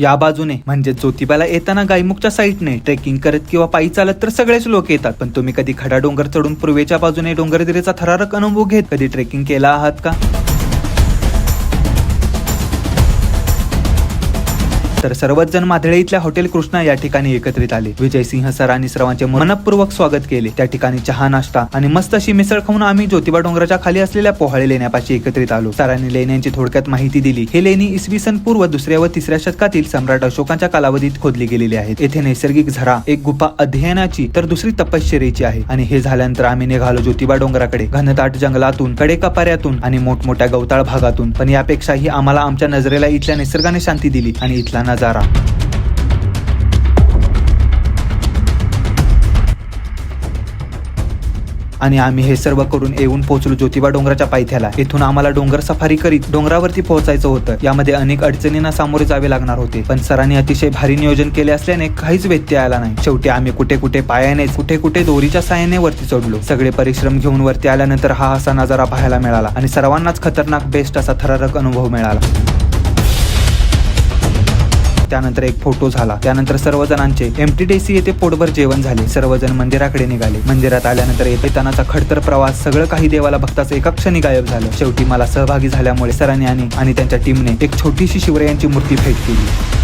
या बाजूने. म्हणजे ज्योतिबाला येताना गायमुखच्या साईडने. ट्रेकिंग करत किंवा पायी चालत तर सगळेच लोक येतात. पण तुम्ही कधी खडा डोंगर चढून पूर्वेच्या बाजूने डोंगरदिरेचा थरारक अनुभव घेत? कधी ट्रेकिंग केला आहात का? तर सर्वच जण माधळे इथल्या हॉटेल कृष्णा या ठिकाणी एकत्रित आले. विजय सिंह सरांनी सर्वांचे मनपूर्वक स्वागत केले. त्या ठिकाणी चहा नाश्ता आणि मस्त अशी मिसळ खाऊन आम्ही ज्योतिबा डोंगराच्या खाली असलेल्या पोहाळे लेण्यापाशी एकत्रित आलो. सरांनी लेण्यांची थोडक्यात माहिती दिली. हे लेणी इसवी सन पूर्व दुसऱ्या व तिसऱ्या शतकातील सम्राट अशोकांच्या कालावधीत खोदली गेलेली आहेत. येथे नैसर्गिक झरा एक गुफा अध्ययनाची तर दुसरी तपश्चर्येची आहे. आणि हे झाल्यानंतर आम्ही निघालो ज्योतिबा डोंगराकडे. घनदाट जंगलातून कडेकपाऱ्यातून आणि मोठमोठ्या गवताळ भागातून. पण यापेक्षाही आम्हाला आमच्या नजरेला इथल्या निसर्गाने शांती दिली आणि इथला नजारा. आणि आम्ही हे सर्व करून येऊन पोहोचलो ज्योतिबा डोंगराच्या पायथ्याला. इथून आम्हाला डोंगर सफारी करीत डोंगरावरती पोहोचायचं होतं. यामध्ये अनेक अडचणींना सामोरे जावे लागणार होते. पण सरांनी अतिशय भारी नियोजन केले असल्याने काहीच व्यत्यय आला नाही. शेवटी आम्ही कुठे कुठे पायाने कुठे कुठे दोरीच्या साहाय्याने वरती चढलो. सगळे परिश्रम घेऊन वरती आल्यानंतर हा असा नजारा पाहायला मिळाला आणि सर्वांनाच खतरनाक बेस्ट असा थरारक अनुभव मिळाला. त्यानंतर एक फोटो झाला. त्यानंतर सर्वजणांचे एमटी डेसी येथे पोटभर जेवण झाले. सर्वजण मंदिराकडे निघाले. मंदिरात आल्यानंतर येतानाचा खडतर प्रवास सगळं काही देवाला भक्ताचं एका क्षणी गायब झालं. शेवटी मला सहभागी झाल्यामुळे सरांनी आणि आणि त्यांच्या टीमने एक छोटीशी शिवरायांची मूर्ती भेट केली.